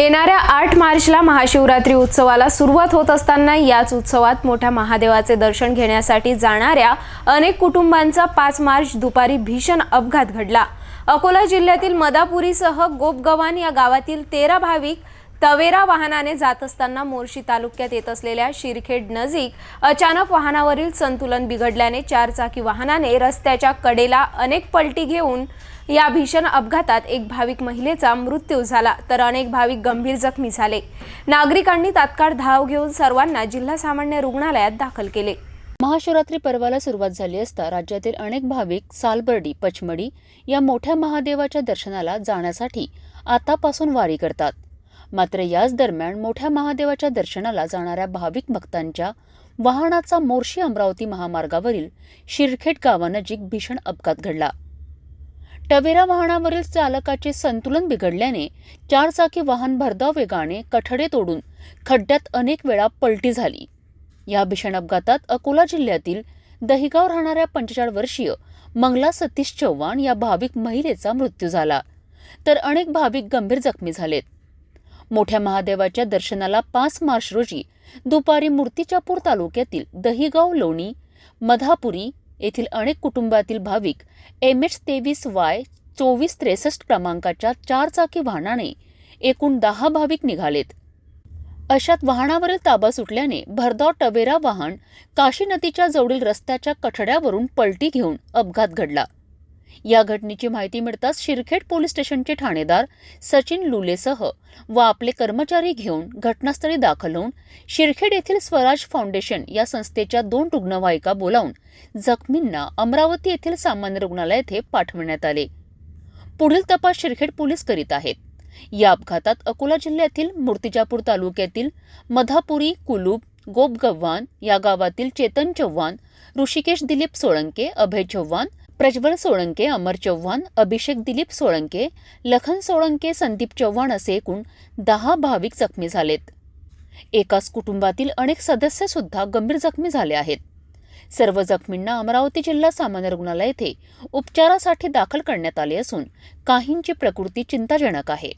येणाऱ्या आठ मार्चला महाशिवरात्री उत्सवाला सुरुवात होत असताना याच उत्सवात मोठ्या महादेवाचे दर्शन घेण्यासाठी जाणाऱ्या अनेक कुटुंबांचा पाच मार्च दुपारी भीषण अपघात घडला. अकोला जिल्ह्यातील मदापुरीसह गोपगवान या गावातील तेरा भाविक तवेरा वाहनाने जात असताना मोर्शी तालुक्यात येत असलेल्या शिरखेड नजीक अचानक वाहनावरील संतुलन बिघडल्याने चारचाकी वाहनाने रस्त्याच्या कडेला अनेक पलटी घेऊन या भीषण अपघातात एक भाविक महिलेचा मृत्यू झाला तर अनेक भाविक गंभीर जखमी झाले. नागरिकांनी तात्काळ धाव घेऊन सर्वांना जिल्हा सामान्य रुग्णालयात दाखल केले. महाशिवरात्री पर्वाला सुरुवात झाली असता राज्यातील अनेक भाविक सालबर्डी पचमडी या मोठ्या महादेवाच्या दर्शनाला जाण्यासाठी आतापासून वारी करतात. मात्र याच दरम्यान मोठ्या महादेवाच्या दर्शनाला जाणाऱ्या भाविक भक्तांच्या वाहनाचा मोर्शी अमरावती महामार्गावरील शिरखेट गावानजीक भीषण अपघात घडला. टवेरा वाहनावरील चालकाचे संतुलन बिघडल्याने चारचाकी वाहन भरधाव वेगाने कठडे तोडून खड्ड्यात अनेक वेळा पलटी झाली. या भीषण अपघातात अकोला जिल्ह्यातील दहिगाव राहणाऱ्या पंचेचाळ वर्षीय मंगला सतीश चव्हाण या भाविक महिलेचा मृत्यू झाला. तर अनेक भाविक गंभीर जखमी झालेत. मोठ्या महादेवाच्या दर्शनाला पाच मार्च रोजी दुपारी मूर्तिजापूर तालुक्यातील दहिगाव लोणी मधापुरी येथील अनेक कुटुंबातील भाविक एम एच तेवीस वाय चोवीस त्रेसष्ट क्रमांकाच्या चारचाकी वाहनाने एकूण दहा भाविक निघालेत. अशात वाहनावरील ताबा सुटल्याने भरधाव टवेरा वाहन काशी नदीच्या जवळील रस्त्याच्या कठड्यावरून पलटी घेऊन अपघात घडला. या घटनेची माहिती मिळताच शिरखेड पोलीस स्टेशनचे ठाणेदार सचिन लुलेसह व आपले कर्मचारी घेऊन घटनास्थळी दाखल होऊन शिरखेड येथील स्वराज फाउंडेशन या संस्थेच्या दोन रुग्णवाहिका बोलावून जखमींना अमरावती येथील सामान्य रुग्णालय येथे पाठवण्यात आले. पुढील तपास शिरखेड पोलीस करीत आहेत. या अपघातात अकोला जिल्ह्यातील मूर्तिजापूर तालुक्यातील मधापुरी कुलूब गोपगव्हाण या गावातील चेतन चव्हाण ऋषिकेश दिलीप सोळंके अभय चव्हाण प्रज्वल सोळंके अमर चव्हाण अभिषेक दिलीप सोळंके लखन सोळंके संदीप चव्हाण असे एकूण दहा भाविक जखमी झालेत. एकाच कुटुंबातील अनेक सदस्य सुद्धा गंभीर जखमी झाले आहेत. सर्व जखमींना अमरावती जिल्हा सामान्य रुग्णालय येथे उपचारासाठी दाखल करण्यात आले असून काहींची प्रकृती चिंताजनक आहे.